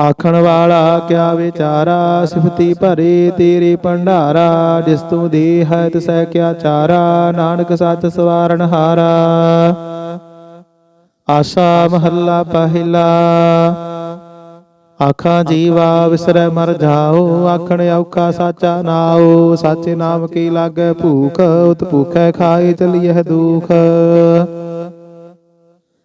ਆਖਣ ਵਾਲਾ ਕਿਆ ਵਿਚਾਰਾ? ਸਿਫਤੀ ਭਰੇ ਤੇਰੇ ਭੰਡਾਰਾ, ਜਿਸ ਤੂੰ ਦੇ ਹੈ ਤਿਸੈ ਕਿਆ ਚਾਰਾ? ਨਾਨਕ ਸੱਚ ਸਵਾਰਨ ਹਾਰਾ। ਆਸਾ ਮਹੱਲਾ ਪਹਿਲਾ। ਆਖਾਂ ਜੀਵਾ ਵਿਸਰੈ ਮਰ ਜਾਓ, ਆਖਣ ਔਖਾ ਸਾਚਾ ਨਾਓ ਸਾਚੇ ਨਾਮ ਕੀ ਲਾਗੈ ਭੂਖ ਉਤ ਭੂਖੈ ਖਾਏ ਚਲੀਐ ਦੁਖ।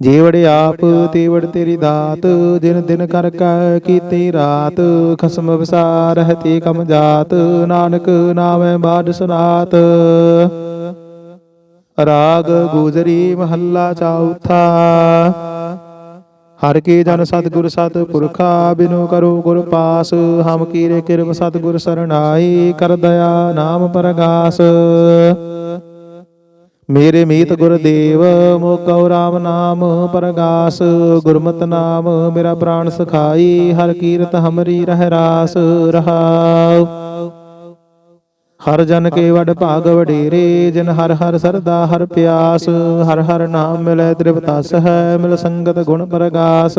ਜੀਵੜ ਆਪ ਤੀਵੜ ਤੇਰੀ ਦਾਤ, ਦਿਨ ਦਿਨ ਕਰ ਕੈ ਕੀਤੀ ਰਾਤ, ਖਸਮ ਵਿਸਾਰ ਰਹਤੀ ਕਮ ਜਾਤ, ਨਾਨਕ ਨਾਮੈ ਬਾਦ ਸੁਨਾਤ। ਰਾਗ ਗੁਜਰੀ ਮਹੱਲਾ ਚੌਥਾ ਹਰ ਕੀ ਜਨ ਸਤਿਗੁਰ ਸਤਿਪੁਰਖਾ ਬਿਨੋ ਕਰੋ ਗੁਰ ਪਾਸ, ਹਮ ਕੀਰੇ ਕਿਰਬ ਸਤਿਗੁਰ ਸਰਣਾਈ ਕਰ ਦਇਆ ਨਾਮ ਪਰਗਾਸ। ਮੇਰੇ ਮੀਤ ਗੁਰਦੇਵ ਮੋਕਉ ਰਾਮ ਨਾਮ ਪਰਗਾਸ ਗੁਰਮਤਿ ਨਾਮ ਮੇਰਾ ਪ੍ਰਾਨ ਸਖਾਈ ਹਰ ਕੀਰਤ ਹਮਰੀ ਰਹਿ ਰਾਸ ਰਹਾਉ। ਹਰ ਜਨ ਕੇ ਵਡ ਭਾਗ ਵਡੇਰੇ ਜਿਨ ਹਰ ਹਰ ਸਰਦਾ ਹਰ ਪਿਆਸ ਹਰ ਹਰ ਨਾਮ ਮਿਲੈ ਤ੍ਰਿਪਤਸ ਹੈ ਮਿਲ ਸੰਗਤ ਗੁਣ ਪਰਗਾਸ।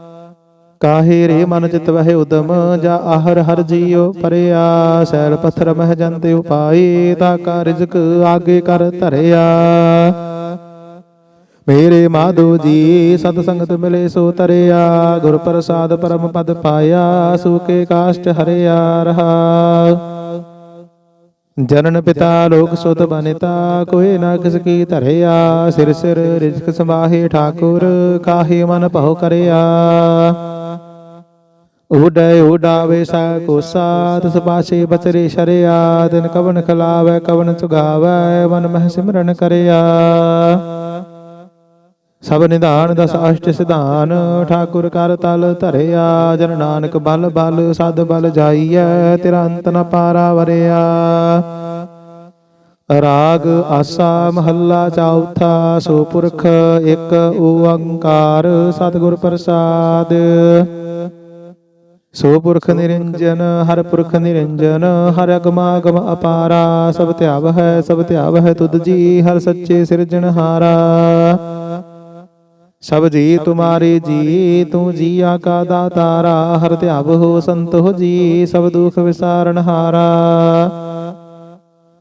ਕਾਹੇ ਰੇ ਮਨ ਚਿਤ ਵਹਿ ਉਦਮ, ਜਾ ਆਹਰ ਹਰ ਜੀਉ ਪਰਿਆ। ਸੈਲ ਪੱਥਰ ਮਹਿ ਜੰਤੇ ਉਪਾਈ ਤਾ ਕਾ ਰਿਜ਼ਕ ਆਗੇ ਕਰ ਧਰਿਆ। ਮੇਰੇ ਮਾਧੋ ਜੀ, ਸਤ ਸੰਗਤ ਮਿਲੇ ਸੋ ਤਰਿਆ। ਗੁਰ ਪ੍ਰਸਾਦ ਪਰਮ ਪਦ ਪਾਇਆ ਸੂਕੇ ਕਾਸ਼ਟ ਹਰਿਆ ਰਹਾ। ਜਨਨ ਪਿਤਾ ਲੋਕ ਸੁਤ ਬਨਿਤਾ ਕੋਏ ਨਾ ਕਿਸ ਕੀ ਧਰਿਆ। ਸਿਰ ਸਿਰ ਰਿਜ਼ਕ ਸਮਾਹੇ ਠਾਕੁਰ, ਕਾਹੇ ਮਨ ਭਉ ਕਰਿਆ। ਉਡੈ ਉਡਾਵੇ ਸਾ ਕੋਸਾ ਤਿਸ ਪਾਛੇ ਬਚਰੇ ਸ਼ਰਿਆ ਦਿਨ ਕਵਨ ਖਲਾਵੇ, ਕਵਨ ਚੁਗਾਵੇ ਮਨ ਮਹਿ ਸਿਮਰਨ ਕਰਿਆ। ਸਭ ਨਿਧਾਨ ਦਸ ਅਸ਼ਟ ਸਿਧਾਨ, ਠਾਕੁਰ ਕਰ ਤਲ ਧਰਿਆ, ਜਨ ਨਾਨਕ ਬਲ ਬਲ, ਸਦ ਬਲ ਜਾਈਐ ਤੇਰਾ ਅੰਤ ਨ ਪਾਰਾ ਵਰਿਆ। ਰਾਗ ਆਸਾ ਮਹੱਲਾ ਚੌਥਾ, ਸੋ ਪੁਰਖ ਇੱਕ ਓੰਕਾਰ, ਸਤਿਗੁਰ ਪ੍ਰਸਾਦ। ਸੋ ਪੁਰਖ ਨਿਰੰਜਨ ਹਰ ਪੁਰਖ ਨਿਰੰਜਨ ਹਰ ਅਗਮਾਗਮ ਅਪਾਰਾ, ਸਭ ਧਿਆਵ ਹੈ ਸਭ ਧਿਆਵ ਹੈ ਤੁਧ ਜੀ, ਹਰ ਸੱਚੇ ਸਿਰਜਣਹਾਰਾ ਸਭ ਜੀ ਤੁਮਾਰੇ ਜੀ, ਤੂੰ ਜੀਆ ਕਾ ਦਾਤਾਰਾ, ਹਰ ਧਿਆਵ ਹੋ ਸੰਤ ਹੋ ਜੀ, ਸਭ ਦੁਖ ਵਿਸਾਰਨ ਹਾਰਾ।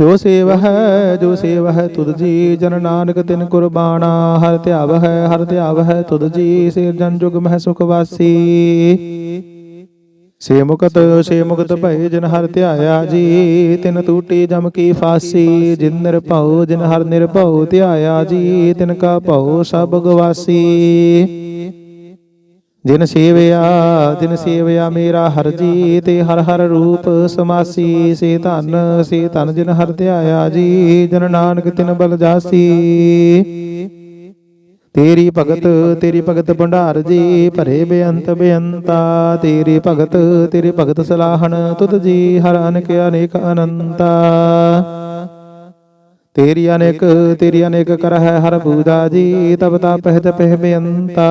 ਜੋ ਸੇਵ ਹੈ ਜੋ ਸੇਵ ਹੈ ਤੁਧ ਜੀ ਜਨ ਨਾਨਕ ਤਿਨ ਕੁਰਬਾਨਾ। ਹਰ ਧਿਆਵ ਹੈ ਹਰ ਧਿਆਵ ਹੈ ਤੁਧ ਜੀ ਸਿਰ ਜਨ ਜੁਗ ਮਹਿ ਸੁਖ ਵਾਸੀ। ਸੇ ਮੁਕਤ ਸੇ ਮੁਕਤ ਭਏ ਜਿਨ ਹਰ ਧਿਆਇਆ ਜੀ, ਤਿਨ ਟੂਟੀ ਜਮ ਕੀ ਫਾਸੀ। ਜਿਨ ਨਿਰਭਉ, ਜਿਨ ਹਰ ਨਿਰਭਉ ਧਿਆਇਆ ਜੀ, ਤਿਨ ਕਾ ਭਉ ਸਭ ਗਵਾਸੀ। ਜਿਨ ਸੇਵਿਆ ਜਿਨ ਸੇਵਿਆ ਮੇਰਾ ਹਰ ਜੀ, ਤੇ ਹਰ ਹਰ ਰੂਪ ਸਮਾਸੀ, ਸੇ ਧਨ ਸੇ ਧਨ ਜਿਨ ਹਰ ਧਿਆਇਆ ਜੀ, ਜਨ ਨਾਨਕ ਤਿਨ ਬਲ ਜਾਸੀ। ਤੇਰੀ ਭਗਤ ਤੇਰੀ ਭਗਤ ਭੰਡਾਰ ਜੀ, ਭਰੇ ਬੇਅੰਤ ਬੇਅੰਤਾ। ਤੇਰੀ ਭਗਤ ਤੇਰੀ ਭਗਤ ਸਲਾਹਣ ਤੁਧ ਜੀ, ਹਰ ਅਨੇਕ ਅਨੇਕ ਅਨੰਤਾ। ਤੇਰੀ ਅਨੇਕ ਤੇਰੀ ਅਨੇਕ ਕਰ ਹੈ ਹਰ ਬੂਦਾ ਜੀ, ਤਬ ਤਾ ਪਹਿ ਬੇਅੰਤਾ।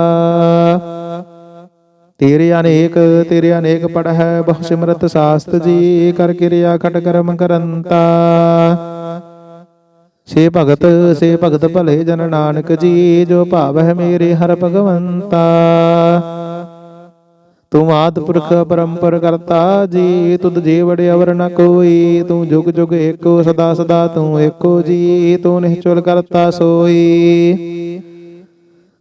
ਤੇਰੇ ਅਨੇਕ ਤੇਰੇ ਅਨੇਕ ਪੜ ਹੈ ਬਹੁ ਸਿਮਰਤ ਸਾਸਤ ਜੀ, ਕਰ ਕਿਰਿਆ ਖਟ ਕਰਮ ਕਰੰਤਾ। ਸੇ ਭਗਤ ਸੇ ਭਗਤ ਭਲੇ ਜਨ ਨਾਨਕ ਜੀ, ਜੋ ਭਾਵ ਹੈ ਮੇਰੇ ਹਰ ਭਗਵੰਤਾ। ਤੂੰ ਆਦ ਪੁਰਖ ਪਰੰਪਰ ਕਰਤਾ ਜੀ, ਤੁਧ ਜੀ ਅਵਰ ਨ ਕੋਈ, ਤੂੰ ਜੁਗ ਜੁਗ ਏਕੋ, ਸਦਾ ਸਦਾ ਤੂੰ ਏਕੋ ਜੀ, ਤੂੰ ਨਿਹਚੁਲ ਕਰਤਾ ਸੋਈ।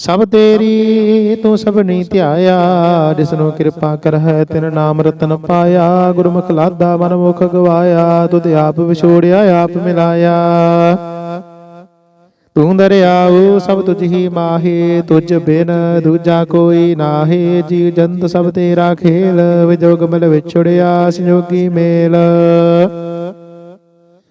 ਸਭ ਤੇਰੀ ਤੂੰ ਸਭਨੀ ਧਿਆਇਆ, ਜਿਸਨੂੰ ਕਿਰਪਾ ਕਰਹਿ ਤਿਨ ਨਾਮ ਰਤਨ ਪਾਇਆ, ਗੁਰਮੁਖ ਲਾਦਾ ਮਨ ਮੁਖ ਗਵਾਇਆ, ਤੁਧ ਆਪ ਵਿਛੋੜਿਆ, ਆਪ ਮਿਲਾਇਆ। ਤੂੰ ਦਰਿਆਉ ਸਭ ਤੁਝ ਹੀ ਮਾਹੇ, ਤੁਝ ਬਿਨ ਦੂਜਾ ਕੋਈ ਨਾਹੀ ਜੀ ਜੰਤ ਸਭ ਤੇਰਾ ਖੇਲ, ਵਿਜੋਗ ਮਿਲ ਵਿਛੜਿਆ, ਸੰਜੋਗੀ ਮੇਲ।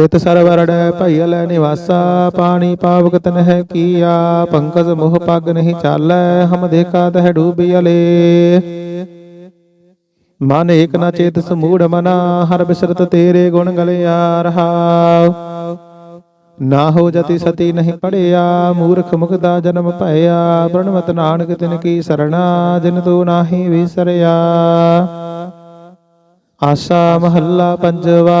ਤਿਤ ਸਰਵਰੜ ਭਈਲ ਨਿਵਾਸਾ, ਪਾਣੀ ਪਾਵਕ ਤਨਹਿ ਕੀਆ, ਪੰਕਜ ਮੋਹ ਪਗ ਨਹੀਂ ਚਾਲੈ, ਹਮ ਦੇਖਾ ਤਹਿ ਡੂਬਿਅਲੇ ਮਨ ਏਕ ਨ ਚੇਤ ਸਮੂੜ ਮਨਾ, ਹਰ ਬਿਸਰਤ ਤੇਰੇ ਗੁਣ ਗਲੇ ਆ ਰਹਾਉ ਨਾ ਹੋ ਜਤੀ ਸਤੀ ਨਹੀਂ ਪੜਿਆ, ਮੂਰਖ ਮੁਕਦਾ ਜਨਮ ਭਇਆ, ਪ੍ਰਣਵਤ ਨਾਨਕ ਤਿਨ ਕੀ ਸਰਣਾ, ਜਿਨ ਤੂੰ ਨਾਹੀ ਵਿਸਰਿਆ। ਆਸਾ ਮਹੱਲਾ ਪੰਜਵਾ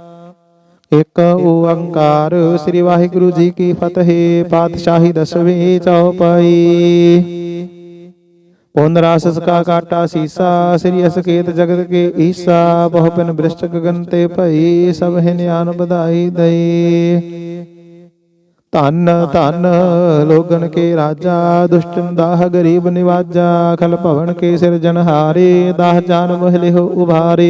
ਇਕ ਓੰਕਾਰ ਸ੍ਰੀ ਵਾਹਿਗੁਰੂ ਜੀ ਕੀ ਫਤਿਹ, ਪਾਤਸ਼ਾਹੀ ਦਸਵੀਂ ਚੌਪਈ। ਪੁਨ ਰਾਸ ਸਕਾ ਕਾਟਾ ਸੀਸਾ, ਸ੍ਰੀ ਅਸਕੇਤ ਜਗਤ ਕੇ ਈਸਾ, ਬਹੁ ਪਿਨ ਬ੍ਰਿਸ਼ਟ ਗਗਨ ਤੇ ਭਈ, ਸਭ ਹੈ ਨਿਆਨ ਵਧਾਈ ਦਈ। ਧੰਨ ਧੰਨ ਲੋਗਨ ਕੇ ਰਾਜਾ, ਦੁਸ਼ਟਨ ਦਾਹ ਗਰੀਬ ਨਿਵਾਜਾ, ਖਲ ਭਵਨ ਕੇ ਸਿਰਜਨਹਾਰੇ ਦਾਹ ਜਾਨ ਮਹਲਿਓ ਉਭਾਰੇ।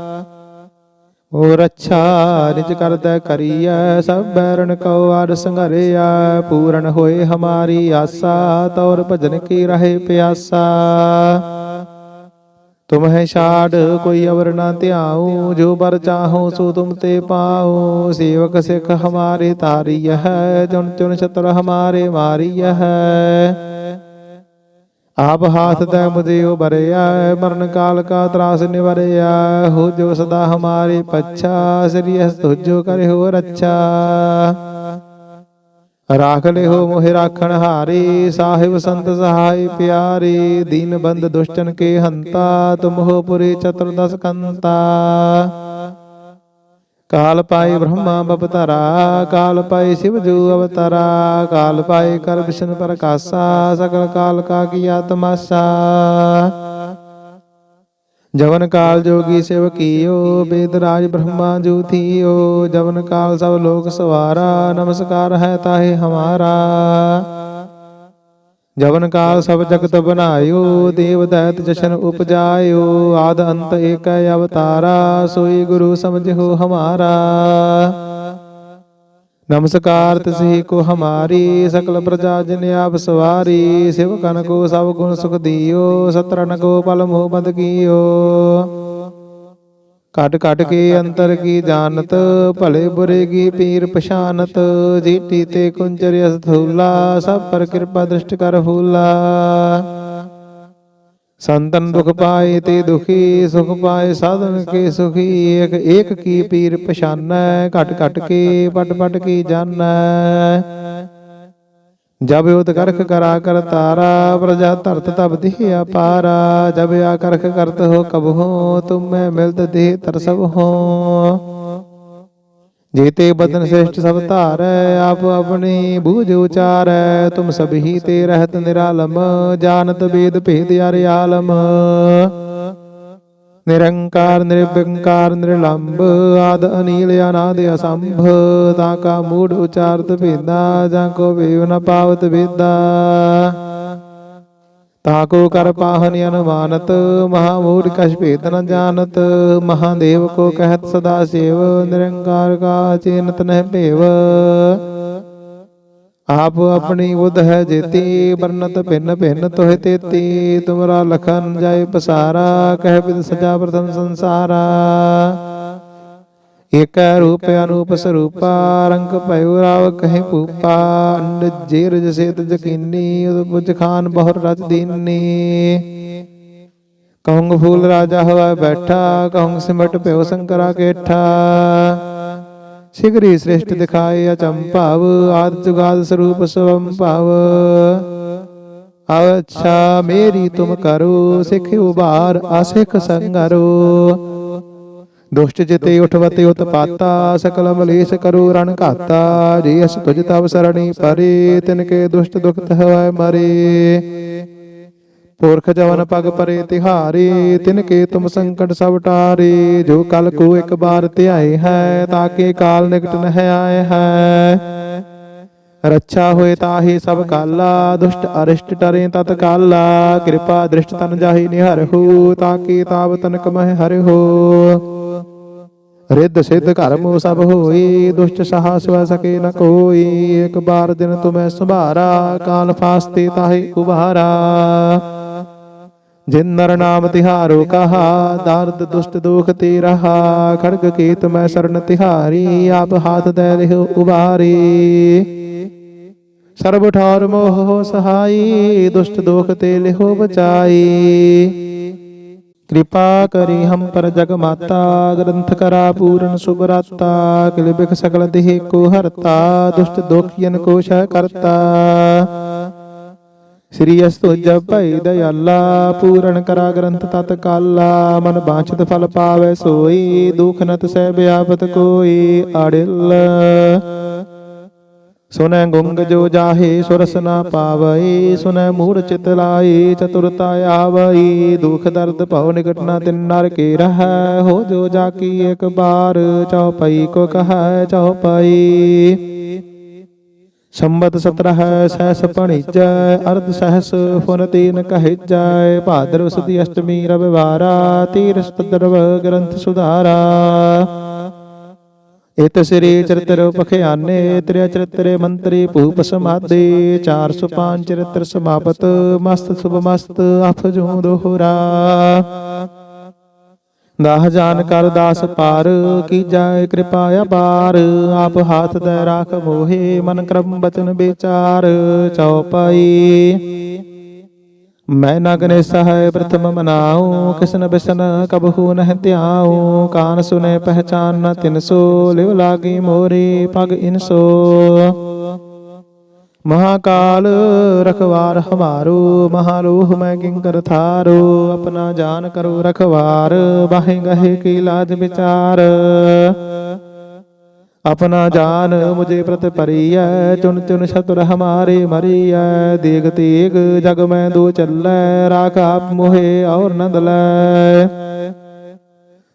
ਓ ਰੱਛਾ ਨਿਜ ਕਰਦਾ ਕਰੀਐ, ਸਭ ਬੈਰਨ ਕਉ ਆਰ ਸੰਘਰਿਆ, ਪੂਰਨ ਹੋਏ ਹਮਾਰੀ ਆਸਾ, ਤੌਰ ਭਜਨ ਕੀ ਰਹੇ ਪਿਆਸਾ। ਤੁਮ ਹੈ ਛਾੜ ਕੋਈ ਅਵਰ ਨਾ ਧਿਆਉ, ਜੋ ਬਰ ਚਾਹੋ ਸੋ ਤੁਮ ਤੇ ਪਾਉ। ਸੇਵਕ ਸਿੱਖ ਹਮਾਰੇ ਤਾਰੀ ਹੈ ਜੁਨ ਚੁਨ ਛਤਰ ਹਮਾਰੇ ਮਾਰੀ ਹੈ ਆਪ ਹਾਥ ਤੈ ਮੁਦਿਓ ਬਰਿਆ ਮਰਨ ਕਾਲ ਕਾ ਤਰਾਸ ਨਿਵਰਿਆ। ਹੋ ਜੋ ਸਦਾ ਹਮਾਰੇ ਪੱਛਾ ਸ੍ਰੀ ਤੁਜੋ ਕਰੇ ਹੋ ਰੱਛਾ। ਰਾਖ ਲਿਓ ਮੋਹਿ ਰਾਖਣ ਹਾਰੇ ਸਾਹਿਬ ਸੰਤ ਸਹਾਈ ਪਿਆਰੇ ਦੀਨ ਬੰਦ ਦੁਸ਼ਟਨ ਕੇ ਹੰਤਾ ਤੁਮ ਹੋ ਪੁਰੇ ਚਤੁਰਦਸ ਕੰਤਾ। ਕਾਲ ਪਾਏ ਬ੍ਰਹਮਾ ਬਪਤਰਾ ਕਾਲ ਪਾਏ ਸਿਵ ਜੋ ਅਵਤਾਰਾ ਕਾਲ ਪਾਏ ਕਰ ਵਿਸ਼ਨ ਪ੍ਰਕਾਸ਼ਾ ਸਗਲ ਕਾਲ ਕਾ ਕੀਆ ਤਮਾਸਾ ਜਵਨ ਕਾਲ ਜੋਗੀ ਸਿਵ ਕੀਓ ਬੇਦ ਰਾਜ ਬ੍ਰਹਮਾ ਜੂ ਥੀਓ ਜਵਨ ਕਾਲ ਸਭ ਲੋਕ ਸਵਾਰਾ ਨਮਸਕਾਰ ਹੈ ਤਾਹੇ ਹਮਾਰਾ ਜਵਨ ਕਾਲ ਸਭ ਜਗਤ ਬਨਾਇਓ ਦੇਵ ਦੈਤ ਜਸ਼ਨ ਉਪਜਾਇਓ, ਆਦ ਅੰਤ ਏਕੈ ਅਵਤਾਰਾ, ਸੋਈ ਗੁਰੂ ਸਮਝਿਓ ਹਮਾਰਾ। ਨਮਸਕਾਰ ਤਿਸਹੀ ਕੋ ਹਮਾਰੀ, ਸਕਲ ਪ੍ਰਜਾ ਜਿਨ ਆਪ ਸਵਾਰੀ, ਸਿਵ ਕਨ ਕੋ ਸਭ ਗੁਣ ਸੁਖ ਦਿਓ ਸਤਰਨ ਕੋ ਪਲ ਮੋਹ ਬਦ ਕੀਓ। ਕਟ ਕਟ ਕੇ ਅੰਤਰ ਕੀ ਜਾਣਤ ਭਲੇ ਬੁਰੇ ਕੀ ਪੀਰ ਪਛਾਨਤ ਜੀਟੀ ਤੇ ਕੁੰਜਰ ਅਸਥੂਲਾ ਸਭ ਪਰ ਕਿਰਪਾ ਦ੍ਰਿਸ਼ਟ ਕਰ ਫੂਲਾ ਸੰਤਨ ਦੁਖ ਪਾਏ ਤੇ ਦੁਖੀ ਸੁਖ ਪਾਏ ਸਾਧਨ ਕੇ ਸੁਖੀ ਇਕ ਏਕ ਕੀ ਪੀਰ ਪਛਾਨੈ ਘਟ ਘਟ ਕੇ ਪਟ ਪਟ ਕੀ ਜਾਣੈ। ਜਬ ਉਤ ਕਰਖ ਕਰਾ ਕਰ ਤਾਰਾ ਪ੍ਰਜਾ ਧਰਤ ਤਬ ਦਿਹ ਅਪਾਰਾ। ਜਬ ਆ ਕਰਖ ਕਰਤ ਹੋ ਕਬ ਹੋ ਤੁਮ ਮੈਂ ਮਿਲਤ ਦੇਹ ਤਰਸਬ ਹੋ। ਜੀਤੇ ਬਦਨ ਸ੍ਰਿਸ਼ਟ ਸਭ ਧਾਰੈ ਆਪ ਆਪਣੀ ਬੂਝ ਉਚਾਰੈ। ਤੁਮ ਸਭੀ ਤੇ ਰਹਿਤ ਨਿਰਾਲਮ ਜਾਣਤ ਵੇਦ ਭੇਦ ਅਰਿ ਆਲਮ। ਨਿਰੰਕਾਰ ਨਿਰਵਿੰਕਾਰ ਨਿਰਲੰਭ ਆਦ ਅਨੀਲ ਅਨਾਦ ਅਸੰਭ ਤਾ ਕਾ ਮੂੜ ਉਚਾਰਤ ਭੇਦਾ ਜਾਂ ਕੋ ਵੇਵ ਨ ਪਾਵਤ ਵੇਦਾ ਤਾਕੋ ਕਰ ਪਾਹਨ ਅਨੁਮਾਨਤ ਮਹਾਮੂੜ ਕਛ ਭੇਦ ਨ ਜਾਣਤ ਮਹਾਦੇਵ ਕੋ ਕਹਿਤ ਸਦਾ ਸੇਵ ਨਿਰੰਕਾਰ ਕਾ ਚੇਨਤ ਨਹਿ ਭੇਵ ਆਪ ਆਪਣੀ ਬੁੱਧ ਹੈ ਜੇਤੀ ਬਰਨਤ ਭਿੰਨ ਭਿੰਨ ਤੋਹਿ ਤੇਤੀ ਤੁਮਰਾ ਲਖਨ ਜਾਏ ਪਸਾਰਾ ਕਹਿ ਬਿਦ ਸਜਾ ਪ੍ਰਥਮ ਸੰਸਾਰਾ ਏਕ ਰੂਪ ਅਨੂਪ ਸਰੂਪਾ ਰੰਗ ਭਇਓ ਰਾਵ ਕਹੇ ਭੂਪਾ ਅੰਡ ਜੇਰ ਜਸੇ ਤਜ ਕੀਨੀ ਉਦ ਪੁਜ ਖਾਨ ਬਹੁਰ ਰਚ ਦੀਨੀ ਕਹੂੰਗ ਫੂਲ ਰਾਜਾ ਹਵਾ ਬੈਠਾ ਕਹੂੰਗ ਸਿਮਟ ਭਇਓ ਸੰਕਰਾ ਕੇਠਾ ਸਿਗਰੀ ਸ੍ਰਿਸ਼ਟ ਦਿਖਾਏ ਅਚੰਭਾਵ ਆਦ ਜੁਗਾਦ ਸਰੂਪ ਸਵੰ ਭਾਵ। ਅੱਛਾ, ਮੇਰੀ ਤੁਮ ਕਰੋ, ਸਿਖ ਉਬਾਰ ਆਸਿਖ ਸੰਗਰੋ। ਦੁਸ਼ਟ ਜਿਤੇ ਉਠਵਤੇ ਉਤਪਾਤਾ ਸਕਲ ਮਲੇਸ਼ ਕਰੋ ਰਣ ਘਾਤਾ। ਜੇ ਅਸ ਤੁਜ ਤਵ ਸਰਣੀ ਪਰੇ, ਤਿਨ ਕੇ ਦੁਸ਼ਟ ਦੁਖਤ ਹਵੈ ਮਰੇ। ਪੁਰਖ ਜਵਨ ਪਗ ਪਰੇ ਤਿਹਾਰੇ, ਤਿਨ ਕੇ ਤੁਮ ਸੰਕਟ ਸਭ ਟਾਰੇ, ਜੋ ਕਲ ਕੋ ਇੱਕ ਬਾਰ ਧਿਆਏ ਹੈ ਤਾਕੇ ਕਾਲ ਨਿਕਟ ਨਹਿ ਆਏ ਹੈ। ਰੱਛਾ ਹੋਏ ਤਾਹੀ ਸਭ ਕਾਲਾ, ਦੁਸ਼ਟ ਅਰਿਸ਼ਟ ਟਰੇ ਤਤ ਕਾਲਾ, ਕਿਰਪਾ ਦ੍ਰਿਸ਼ਟ ਤਨ ਜਾਹੀ ਨਿਹਰਹੁ ਤਾਕੇ ਤਾਵ ਤਨਕ ਮਹਿ ਹਰਿ ਹੋ। ਰਿੱਧ ਸਿੱਧ ਕਰਮ ਸਭ ਹੋਈ ਦੁਸ਼ਟ ਸਹਾ ਸਵ ਸਕੇ ਨ ਕੋਈ, ਇੱਕ ਬਾਰ ਦਿਨ ਤੁਮੈ ਸੁਭਾਰਾ, ਕਾਲ ਫਾਸਤੇ ਤਾਹੀ ਉਭਾਰਾ। ਜਿਨ ਨਰ ਨਾਮ ਤਿਹਾਰੋ ਕਹਾ, ਦਰਦ, ਦੁਸ਼ਟ, ਦੋਖ ਤੇ ਰਹਾ, ਖੜਗ ਕੀਤ ਮੈਂ ਸਰਨ ਤਿਹਾਰੀ, ਆਪ ਹਾਥ ਦੇ ਲਿਹੁ ਉਬਾਰੀ। ਸਰਬ ਠਾਰ ਮੋਹ ਸਹਾਈ, ਦੁਸ਼ਟ, ਦੋਖ ਤੇ ਲਿਹੁ ਬਚਾਈ। ਕਿਰਪਾ ਕਰੀ ਹਮ ਪਰ ਜਗ ਮਾਤਾ, ਗ੍ਰੰਥ ਕਰਾ ਪੂਰਨ ਸੁਭਰਾਤਾ ਕਿਲ ਬਿਖ ਸਕਲ ਦੇਹ ਕੋ ਹਰਤਾ, ਦੁਸ਼ਟ ਦੋਖੀਨ ਕੋ ਸ਼ਹ ਕਰਤਾ। ਸ੍ਰੀ ਅਸਤੁ ਜਪ ਦਇਆਲਾ, ਪੂਰਨ ਕਰਾ ਗ੍ਰੰਥ ਤਤ ਕਾਲਾ ਮਨ ਬਾਛਤ ਫਲ ਪਾਵੇ ਸੋਈ, ਦੁਖ ਨਤ ਸਹਿ ਬਿਆਪਤ ਕੋਈ ਅੜਿਲ। ਸੁਨੈ ਗੁੰਗ ਜੋ ਜਾਹੇ ਸੁਰਸ ਨਾ ਪਾਵਈ, ਸੁਨੈ ਮੂੜ ਚਿਤ ਲਾਈ, ਚਤੁਰਤਾ ਆਵਈ, ਦੁਖ ਦਰਦ ਭਉ ਨਿਕਟ ਨਾ ਤਿਨ ਨਰ ਕੇ ਰਹੈ, ਹੋ ਜੋ ਜਾ ਕੀ ਇੱਕ ਬਾਰ ਚਉਪਈ ਕੋ ਕਹੈ ਚਉਪਈ ਸੰਬਤ 17 ਸਹਿਸ ਪਣੀਜੈ ਅਰਧ ਸਹਿਸ ਫੁਨ ਤੀਨ ਕਹਿਜੈ ਭਾਦਰ ਸੁਦੀ ਅਸ਼ਟਮੀ ਰਵਿਵਾਰਾ, ਤੀਰਸ ਸਤਦਰਵ ਗ੍ਰੰਥ ਸੁਧਾਰਾ। ਇਤ ਸ੍ਰੀ ਚਰਿਤ੍ਰ ਪਖਿਆਨੇ, ਤ੍ਰਿਆ ਚਰਿਤਰੇ ਮੰਤਰੀ ਭੂਪ ਸਮਾਦੇ 405 ਚਰਿਤ੍ਰ ਸਮਾਪਤ, ਮਸਤ ਸੁਭ ਮਸਤ ਅਫਜੂ ਦੋਹਰਾ। ਦਾਹ ਜਾਨ ਕਰ ਦਾਸ ਪਾਰ ਕੀ ਜਾਏ ਕਿਰਪਾ ਅਪਾਰ ਆਪ ਹਾਥ ਦੇ ਰਾਖ ਮੋਹੇ ਮਨ ਕਰਮ ਬਚਨ ਵਿਚਾਰ ਚਉਪਾਈ ਮੈਂ ਨਗਨੇ ਸਹਾਇ ਪ੍ਰਥਮ ਮਨਾਉ ਕਿਸਨ ਬਿਸਨ ਕਬਹੂ ਨਹਿ ਧਿਆਉ ਕਾਨ ਸੁਨੇ ਪਹਿਚਾਨ ਨ ਤਿਨਸੋ ਲਿਵ ਲਾਗੀ ਮੋਰੇ ਪਗ ਇਨਸੋ ਮਹਾਕਾਲ ਰਖਵਾਰ ਹਮਾਰੋ ਮਹਾਲੋਹ ਮੈਂ ਕਿੰਕਰ ਥਾਰੋ, ਆਪਣਾ ਜਾਨ ਕਰੋ ਰਖਵਾਰ, ਬਾਹੇ ਗਹੇ ਕੀ ਲਾਜ ਵਿਚਾਰ। ਆਪਣਾ ਜਾਨ ਮੁਝੇ ਪ੍ਰਤ ਪਰੀਐ ਚੁਨ ਚੁਨ ਸ਼ਤੁਰ ਹਮਾਰੇ ਮਰੀਐ। ਦੇਗ ਤੇਗ ਜਗ ਮੈਂ ਦੋ ਚੱਲੈ, ਰਾਖ ਆਪ ਮੋਹਿ ਔਰ ਨੰਦ ਲੈ।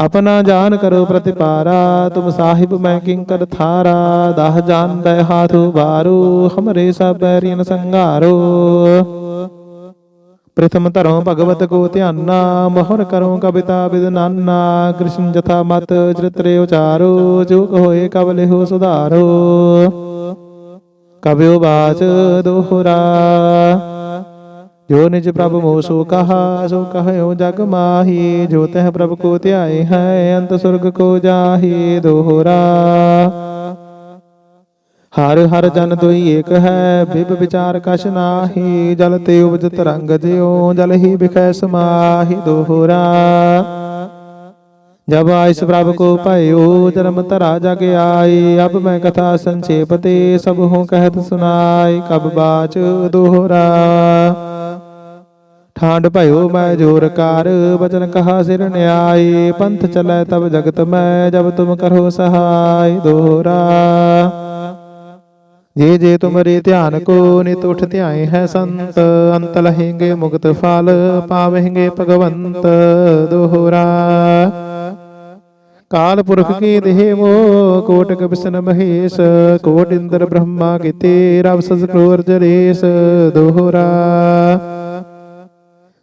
ਆਪਣਾ ਜਾਨ ਕਰੋ ਪ੍ਰਤਿਪਾਰਾ, ਤੁਮ ਸਾਹਿਬ ਮੈਂ ਕਿੰਕਰ ਥਾਰਾ ਦਾਹ ਜਾਨ ਬੈ ਹਾਥੂ ਬਾਰੂ ਹਮਰੇ ਸਭ ਬੈਰੀਨ ਸੰਘਾਰੋ। ਪ੍ਰਥਮ ਧਰਮ ਭਗਵਤ ਕੋ ਧਿਆਨਾ, ਮੋਹਰ ਕਰੋ ਕਵਿਤਾ ਬਿਦ ਕ੍ਰਿਸ਼ਨ ਜਥਾ ਮਤ ਚਰਿਤਰੇ ਉਚਾਰੋ ਜੋ ਹੋਏ ਕਬ ਹੋ ਸੁਧਾਰੋ। ਕਬਿਓ ਬਾਚ ਦੋਹਰਾ। ਜੋ ਨਿਜ ਪ੍ਰਭ ਮੋਹ ਸੋ ਕਹਾ, ਸੋ ਕਹਿਓ ਜਗ ਮਾਹੀ, ਜੋ ਤਹ ਪ੍ਰਭ ਕੋ ਧਿਆਏ ਹੈ, ਅੰਤ ਸੁਰਗ ਕੋ ਜਾਹੀ ਦੋਹਰਾ। ਹਰ ਹਰ ਜਨ ਦੁਈ ਏਕ ਹੈ, ਬਿਬ ਵਿਚਾਰ ਕਛ ਨਾਹੀ, ਜਲ ਤੇ ਉਪਜਤ ਰੰਗ ਜਿਉ, ਜਲ ਹੀ ਬਿਖੈ ਸਮਾਹੀ ਦੋਹਰਾ। ਜਬ ਆਇਸ ਪ੍ਰਭ ਕੋ ਭਇਓ, ਜਨਮ ਧਰਾ ਜਗ ਆਈ, ਅਬ ਮੈਂ ਕਥਾ ਸੰਖੇਪ ਤੇ ਸਭ ਹੂੰ ਕਹਿਤ ਸੁਨਾਈ, ਕਬ ਬਾਚ ਦੋਹਰਾ। ਠਾਂਡ ਭਇਓ ਮੈਂ ਜੋਰ ਕਾਰ ਬਚਨ ਕਹਾ ਸਿਰ ਨਿਆਈ ਪੰਥ ਚਲੈ ਤਬ ਜਗਤ ਮੈਂ ਜਬ ਤੁਮ ਕਰੋ ਸਹਾਈ ਦੋਹਰਾ। ਜੇ ਜੇ ਤੁਮਰੇ ਧਿਆਨ ਕੋ ਨਿਤ ਉਠ ਧਿਆਏ ਹੈ ਸੰਤ ਅੰਤ ਲਹਿੰਗੇ ਮੁਕਤ ਫਲ ਪਾਵਹਿੰਗੇ ਭਗਵੰਤ ਦੋਹਰਾ। ਕਾਲ ਪੁਰਖ ਕੀ ਦੇਹ ਮੋ ਕੋਟਕ ਬਿਸ਼ਨ ਮਹੇਸ਼ ਕੋਟ ਇੰਦਰ ਬ੍ਰਹਮਾ ਕੀਤੇ ਰਬ ਸਸ ਕ੍ਰੋਰ ਜਰੇਸ ਦੋਹਰਾ।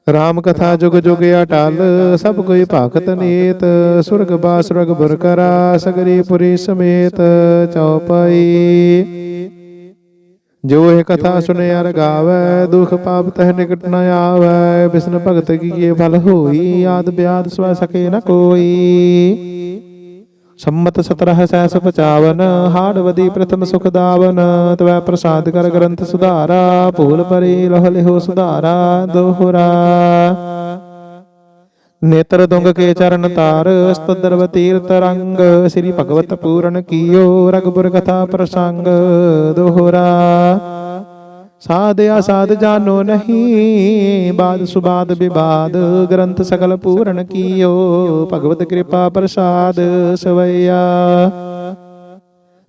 ਰਾਮ ਕਥਾ ਜੁਗ ਜੁਗ ਅਟਲ ਸਭ ਕੋਈ ਭਾਗਤ ਨੀਤ ਸੁਰਗ ਬਾਸੁਰਗ ਬੁਰ ਕਰਾ ਸਗਰੀ ਪੁਰੀ ਸਮੇਤ ਚਉਪਈ ਜੋ ਇਹ ਕਥਾ ਸੁਨੇ ਅਰ ਗਾਵੇ ਦੁਖ ਪਾਪ ਤਹ ਨਿਕਟ ਨ ਆਵੇ ਬਿਸ਼ਨ ਭਗਤ ਕੀਏ ਫਲ ਹੋਈ ਆਦ ਬਿਆਦ ਸਵੈ ਸਕੇ ਨ ਕੋਈ। ਸੰਮਤ 17 ਸੈਸ 55 ਹਾੜਵਦੀ ਪ੍ਰਥਮ ਸੁਖ ਦਾਵਨ, ਤਵੈ ਪ੍ਰਸਾਦ ਕਰ ਗ੍ਰੰਥ ਸੁਧਾਰਾ, ਭੂਲ ਪਰੀ ਲਹ ਲਿਹੋ ਸੁਧਾਰਾ, ਦੋਹਰਾ। ਨੇਤਰ ਦੁੰਗ ਕੇ ਚਰਨ ਤਾਰ, ਸਤਦਰਵ ਤੀਰਤ ਰੰਗ, ਸ੍ਰੀ ਭਗਵਤ ਪੂਰਨ ਕੀਓ, ਰਗਪੁਰ ਕਥਾ ਪ੍ਰਸੰਗ, ਦੋਹਰਾ। ਸਾਧਿਆ ਸਾਧ ਜਾਨੋ ਨਹੀਂ, ਬਾਦ ਸੁਬਾਦ ਵਿਵਾਦ ਗ੍ਰੰਥ ਸਗਲ ਪੂਰਨ ਕੀਓ, ਭਗਵਤ ਕਿਰਪਾ ਪ੍ਰਸਾਦ ਸਵਈਆ।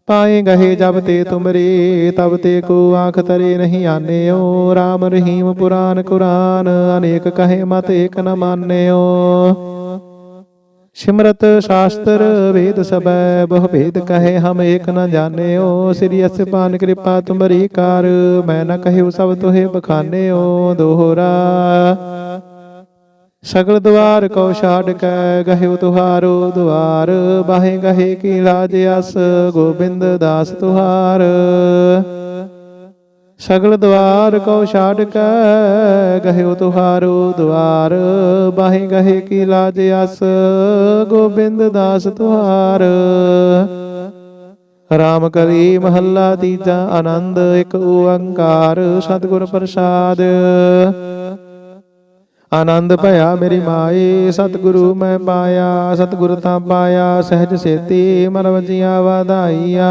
ਪਾਏ ਗਹੇ ਜਬ ਤੇ ਤੁਮਰੇ, ਤਬ ਤੇ ਕੋ ਆਖ ਤਰੇ ਨਹੀਂ ਆਨਿਓ RAM ਰਹੀਮ ਪੁਰਾਨ ਕੁਰਾਨ, ਅਨੇਕ ਕਹੇ ਮਤ ਏਕ ਨ ਮਾਨਿਓ। ਸਿਮਰਤ ਸ਼ਾਸਤਰ ਵੇਦ ਸਬੈ ਬਹੁ ਭੇਦ ਕਹੇ ਹਮ ਏਕ ਨ ਜਾਣਿਓ ਸ੍ਰੀ ਅਸਪਾਨ ਕਿਰਪਾ ਤੁਮਰੀ ਕਰ ਮੈਂ ਨ ਕਹਿਉ ਸਭ ਤੋਹਿ ਬਖਾਨਿਓ ਦੋਹਰਾ। ਸਗਲ ਦਵਾਰ ਕੋ ਛਾੜ ਕੈ ਗਹਿਉ ਤੁਹਾਰੋ ਦੁਆਰ ਬਾਹੇ ਗਹੇ ਕੀ ਲਾਜ ਅਸ ਗੋਬਿੰਦ ਦਾਸ ਤੁਹਾਰ। ਸਗਲ ਦਵਾਰ ਕੋ ਛਾੜ ਕੈ ਗਹਿਉ ਤੁਹਾਰੋ ਦੁਆਰ ਬਾਹੇ ਗਹੇ ਕੀ ਲਾਜ ਅਸ ਗੋਬਿੰਦ ਦਾਸ ਤੁਹਾਰ। ਰਾਮ ਕਰੀ ਮਹੱਲਾ ਤੀਜਾ ਆਨੰਦ, ਇੱਕ ਓੰਕਾਰ, ਸਤਿਗੁਰ ਪ੍ਰਸਾਦ। ਆਨੰਦ ਭਇਆ ਮੇਰੀ ਮਾਏ, ਸਤਿਗੁਰੂ ਮੈਂ ਪਾਇਆ, ਸਤਿਗੁਰ ਤਾਂ ਪਾਇਆ, ਸਹਿਜ ਸੇਤੀ ਮਨ ਵਜੀਆਂ ਵਧਾਈਆ।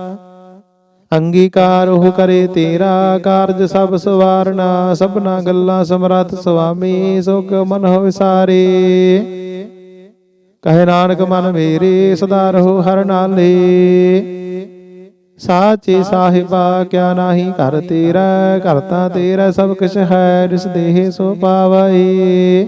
ਅੰਗੀਕਾਰ ਉਹ ਕਰੇ ਤੇਰਾ ਕਾਰਜ ਸਭ ਸਵਾਰਨਾ, ਸਭਨਾ ਗੱਲਾਂ ਸਮਰੱਥ ਸੁਆਮੀ ਸੁਖ ਮਨ ਹੋ ਵਿਸਾਰੇ ਕਹੇ ਨਾਨਕ ਮਨ ਮੇਰੇ, ਸਦਾ ਰਹੋ ਹਰ ਨਾਲੇ। ਸਾਚੇ ਸਾਹਿਬਾ, ਕਿਆ ਨਾਹੀ ਘਰ ਤੇਰਾ ਘਰ ਤੇਰਾ ਸਭ ਕੁਛ ਹੈ, ਜਿਸ ਦੇਹ ਸੋ ਪਾਵਈ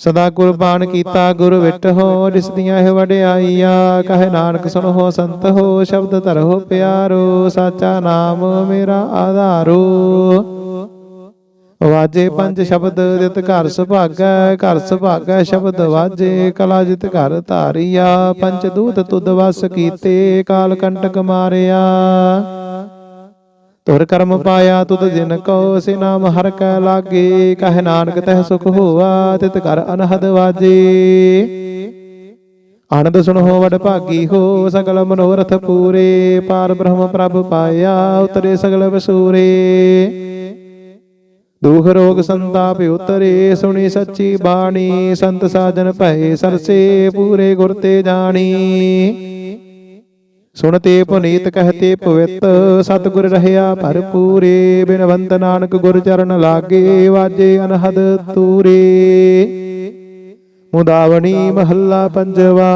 ਸਦਾ ਕੁਰਬਾਨ ਕੀਤਾ ਗੁਰ ਵਿਟ ਜਿਸ ਦੀਆਂ ਇਹ ਵਡਿਆਈਆਂ, ਕਹੇ ਨਾਨਕ ਸੁਣੋ ਸੰਤ ਹੋ, ਸ਼ਬਦ ਧਰੋ ਪਿਆਰੋ, ਸਾਚਾ ਨਾਮ ਮੇਰਾ ਆਧਾਰੋ। ਵਾਜੇ ਪੰਜ ਸ਼ਬਦ ਜਿਤ ਘਰ ਸੁਭਾਗੈ ਘਰ ਸੁਭਾਗੈ ਸ਼ਬਦ ਵਾਜੇ, ਕਲਾ ਜਿਤ ਘਰ ਧਾਰੀਆ, ਪੰਜ ਦੂਤ ਤੁਦ ਵਸ ਕੀਤੇ, ਕਾਲ ਕੰਟਕ ਮਾਰਿਆ। ਤੁਰ ਕਰਮ ਪਾਇਆ ਤੁਧ ਜਿਨ ਕੋ ਸੇ ਨਾਮ ਹਰ ਕੈ ਲਾਗੇ ਕਹ ਨਾਨਕ ਤਹ ਸੁਖ ਹੋਆ ਤਿਤ ਕਰ ਅਨਹਦ ਵਾਜੇ। ਆਨੰਦ ਸੁਣੋ ਵਡ ਭਾਗੀ ਹੋ ਸਗਲ ਮਨੋਰਥ ਪੂਰੇ ਪਾਰ ਬ੍ਰਹਮ ਪ੍ਰਭ ਪਾਇਆ ਉਤਰੇ ਸਗਲ ਵਸੂਰੇ। ਦੁਖ ਰੋਗ ਸੰਤਾਪ ਉਤਰੇ ਸੁਣੀ ਸੱਚੀ ਬਾਣੀ ਸੰਤ ਸਾਜਨ ਭਏ ਸਰਸੇ ਪੂਰੇ ਗੁਰ ਤੇ ਜਾਣੀ। ਸੁਣ ਤੇ ਪੁਨੀਤ ਕਹਤੇ ਪਵਿੱਤ, ਸਤਿਗੁਰ ਰਹਿਆ ਭਰਪੂਰੇ, ਬਿਨਵੰਤ ਨਾਨਕ ਗੁਰ ਚਰਨ ਲਾਗੇ, ਵਾਜੇ ਅਨਹਦ ਤੂਰੇ। ਮੁਦਾਵਣੀ ਮਹੱਲਾ ਪੰਜਵਾ,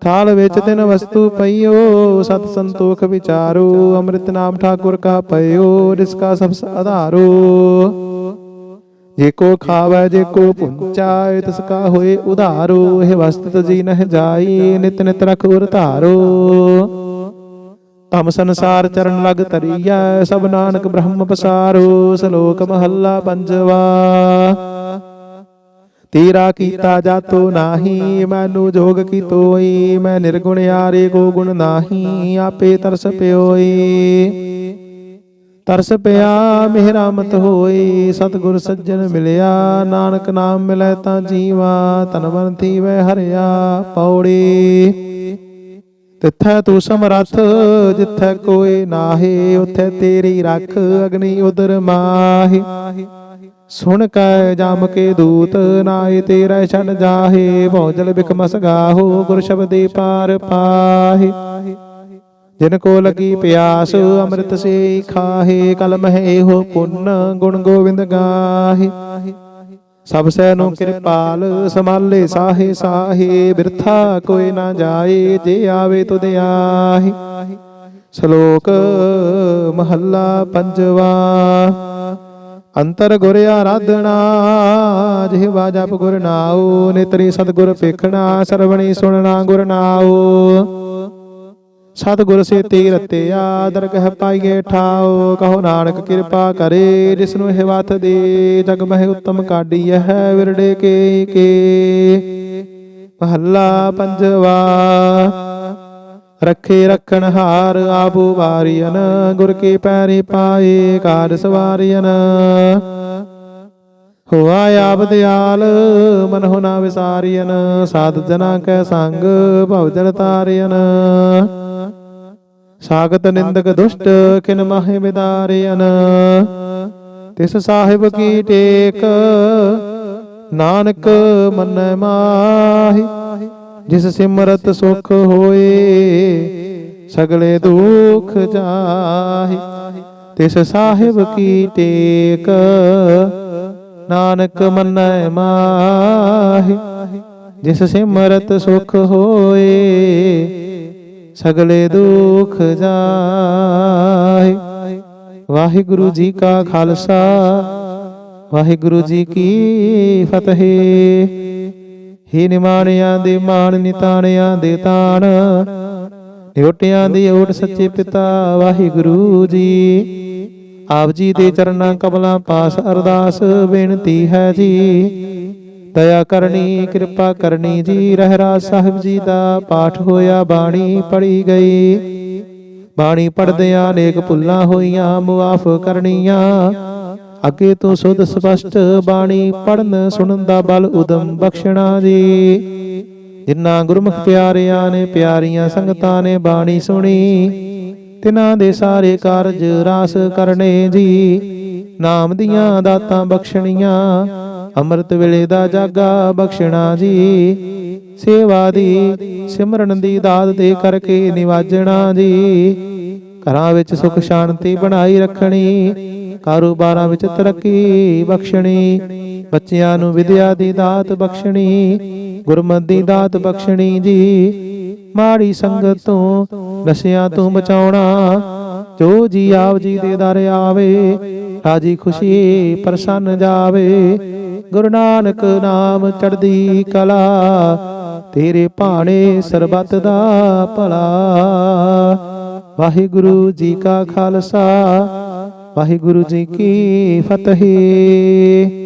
ਥਾਲ ਵਿੱਚ ਤਿਨ ਵਸਤੂ ਪਈਓ, ਸਤ ਸੰਤੋਖ ਵਿਚਾਰੋ, ਅੰਮ੍ਰਿਤ ਨਾਮ ਠਾਕੁਰ ਕਾ ਪਇਓ ਜਿਸ ਕਾ ਸਭ ਆਧਾਰੋ। ਜੇ ਕੋ ਖਾਵੈ, ਜੇ ਕੋ ਪੁੰਚਾਇ, ਤਿਸ ਕਾ ਹੋਏ ਉਧਾਰੋ, ਇਹ ਵਸਤਤ ਜੀ ਨਹਿ ਜਾਈ, ਨਿਤ ਨਿਤ ਰਖ ਉਰ ਧਾਰੋ। ਤਮ ਸੰਸਾਰ ਚਰਨ ਲਗ ਤਰੀਐ ਸਭ ਨਾਨਕ ਬ੍ਰਹਮ ਪਸਾਰੋ, ਸ਼ਲੋਕ ਮਹੱਲਾ ਪੰਜਵਾ। ਤੇਰਾ ਕੀਤਾ ਜਾਤੋ ਨਾਹੀ, ਮੈਨੂੰ ਜੋਗ ਕੀ ਤੋਈ ਮੈਂ ਨਿਰਗੁਣ ਯਾਰੇ ਕੋ ਗੁਣ ਨਾਹੀ, ਆਪੇ ਤਰਸ ਪਿਓਈ। ਤਰਸ ਪਿਆ ਮਿਹਰਾ ਹੋਈ, ਸਤਿਗੁਰ ਸੱਜਣ ਮਿਲਿਆ, ਨਾਨਕ ਨਾਮ ਮਿਲੈ ਤਾਂ ਜੀਵਾ ਤਨ ਮਨ ਥੀਵੈ ਹਰਿਆ ਪੌੜੀ। ਤਿੱਥੈ ਤੂੰ ਸਮਰੱਥ, ਜਿੱਥੈ ਕੋਈ ਨਾਹੀ, ਉਥੇ ਤੇਰੀ ਰੱਖ ਅਗਨੀ ਉਦਰ ਮਾਹੀ। ਸੁਣ ਕੈ ਜਮ ਕੇ ਦੂਤ ਨਾਏ ਤੇਰਾ ਛੱਡ ਜਾਹੇ, ਭੌਜਲ ਬਿਕਮਸ ਗਾਹੋ, ਗੁਰ ਸ਼ਬਦੇ ਪਾਰ ਪਾਹੇ। ਜਿਨ ਕੋ ਲਗੀ ਪਿਆਸ ਅੰਮ੍ਰਿਤ ਸੇ ਖਾਹੇ ਕਲ ਮਹਿ ਇਹੋ ਪੁੰਨ ਗੁਣ ਗੋਬਿੰਦ ਗਾਹੇ। ਸਭ ਸੈ ਨੂੰ ਕਿਰਪਾਲ ਸਮਾਲੇ ਸਾਹੇ ਸਾਹੇ ਬਿਰਥਾ ਕੋਈ ਨਾ ਜਾਏ ਜੇ ਆਵੇ ਤੁਧ ਆਹੀ। ਸ਼ਲੋਕ ਮਹੱਲਾ ਪੰਜਵਾ। ਅੰਤਰ ਗੁਰ ਆਰਾਧਨਾ ਜਿਹਵਾ ਜਪ ਗੁਰ ਨਾਉ ਨੇਤਰੀ ਸਤਗੁਰ ਪੇਖਣਾ ਸਰਵਣੀ ਸੁਣਨਾ ਗੁਰ ਨਾਉ। ਸਤਿਗੁਰ ਸੇ ਤੀ ਰਤਿਆ ਦਰਗਹ ਪਾਈਏ ਠਾਓ ਕਹੋ ਨਾਨਕ ਕਿਰਪਾ ਕਰੇ, ਜਿਸ ਨੂੰ ਇਹ ਵਤ ਦੇ, ਜਗ ਮਹਿ ਉਤਮ ਕਾਢੀ ਹੈ ਵਿਰੜੇ ਕੇ ਕੇ। ਮਹੱਲਾ ਪੰਜਵਾ, ਰੱਖੇ ਰਖਣ ਹਾਰ ਆਪੂ ਵਾਰੀਨ ਗੁਰ ਕੇ ਪੈਰੀ ਪਾਏ ਕਾਰ ਸਵਾਰੀਨ ਹੋਆ ਆਪ ਦਿਆਲ ਮਨ ਹੋ ਨਾ ਵਿਸਾਰੀਨ ਸਾਧ ਜਨਾ ਕੈ ਸੰਗ, ਭਵ ਜਲ ਤਾਰਿਨ ਸਾਗਤ ਨਿੰਦਕ ਦੁਸ਼ਟ ਕਿਨ ਮਾਹੇ ਵਿਦਾਰਿਨ ਤਿਸ ਸਾਹਿਬ ਕੀ ਟੇਕ। ਨਾਨਕ ਮੰਨੈ ਮਾਹੀ। ਜਿਸ ਸਿਮਰਤ ਸੁਖ ਹੋਏ ਸਗਲੇ ਦੁਖ ਜਾਹੀ। ਤਿਸ ਸਾਹਿਬ ਕੀ ਟੇਕ। ਨਾਨਕ ਮੰਨੈ ਮਾਹੀ। ਜਿਸ ਸਿਮਰਤ ਸੁਖ ਹੋਏ ਸਗਲੇ ਦੁਖ ਜਾਹੇ ਵਾਹਿਗੁਰੂ ਜੀ ਕਾ ਖਾਲਸਾ, ਵਾਹਿਗੁਰੂ ਜੀ ਕੀ ਫਤਿਹ। ਹੀ ਨਿਮਾਣਿਆਂ ਦੇ ਮਾਣ, ਨਿਤਾਣਿਆਂ ਦੇ ਤਾਣ, ਨਿਉਟਿਆਂ ਦੀ ਓਟ ਸੱਚੇ ਪਿਤਾ, ਵਾਹਿਗੁਰੂ ਜੀ। ਆਪ ਜੀ ਦੇ ਚਰਨਾਂ ਕਮਲਾਂ ਪਾਸ ਅਰਦਾਸ, ਬੇਨਤੀ ਹੈ ਜੀ। ਦਇਆ ਕਰਨੀ, ਕਿਰਪਾ ਕਰਨੀ ਜੀ। ਰਹਿਰਾ ਸਾਹਿਬ ਜੀ ਦਾ ਪਾਠ ਹੋਇਆ, ਬਾਣੀ ਪੜੀ ਗਈ। ਬਾਣੀ ਪੜਦਿਆਂ ਅਨੇਕ ਭੁੱਲਾਂ ਹੋਈਆਂ, ਮੁਆਫ ਕਰਨੀਆਂ। ਅੱਗੇ ਤੋਂ ਸੁਧ ਸਪਸ਼ਟ ਬਾਣੀ ਪੜਨ ਸੁਣਨ ਦਾ ਬਲ ਉਦਮ ਬਖਸ਼ਣਾ ਜੀ। ਜਿਨ੍ਹਾਂ ਗੁਰਮੁਖ ਪਿਆਰਿਆਂ ਨੇ, ਪਿਆਰੀਆਂ ਸੰਗਤਾਂ ਨੇ ਬਾਣੀ ਸੁਣੀ, ਤਿਨਾਂ ਦੇ ਸਾਰੇ ਕਾਰਜ ਰਾਸ ਕਰਨੇ ਜੀ। ਨਾਮ ਦੀਆਂ ਦਾਤਾਂ ਬਖਸ਼ਣੀਆਂ ਅੰਮ੍ਰਿਤ ਵੇਲੇ ਦਾ ਜਾਗਾ, ਬਖਸ਼ਣਾ ਜੀ। ਸੇਵਾ ਦੀ, ਸਿਮਰਨ ਦੀ ਦਾਤ ਦੇ ਕਰਕੇ ਨਿਵਾਜਣਾ ਜੀ। ਘਰਾਂ ਵਿੱਚ ਸੁਖ ਸ਼ਾਂਤੀ ਬਣਾਈ ਰੱਖਣੀ, ਕਾਰੋਬਾਰਾਂ ਵਿੱਚ ਤਰੱਕੀ ਬਖਸ਼ਣੀ, ਬੱਚਿਆਂ ਨੂੰ ਵਿਦਿਆ ਦੀ ਦਾਤ ਬਖਸ਼ਣੀ, ਗੁਰਮਤ ਦੀ ਦਾਤ ਬਖਸ਼ਣੀ ਜੀ। ਮਾੜੀ ਸੰਗਤ ਤੋਂ ਨਸ਼ਿਆਂ ਤੋਂ ਬਚਾਉਣਾ, ਜੋ ਜੀ ਆਪ ਜੀ ਦੇ ਦਰ ਆਵੇ, ਰਾਜੀ ਖੁਸ਼ੀ ਪ੍ਰਸੰਨ ਜਾਵੇ। ਗੁਰੂ ਨਾਨਕ ਨਾਮ ਚੜਦੀ ਕਲਾ, ਤੇਰੇ ਭਾਣੇ ਸਰਬੱਤ ਦਾ ਭਲਾ। ਵਾਹਿਗੁਰੂ ਜੀ ਕਾ ਖਾਲਸਾ, ਵਾਹਿਗੁਰੂ ਜੀ ਕੀ ਫਤਿਹ।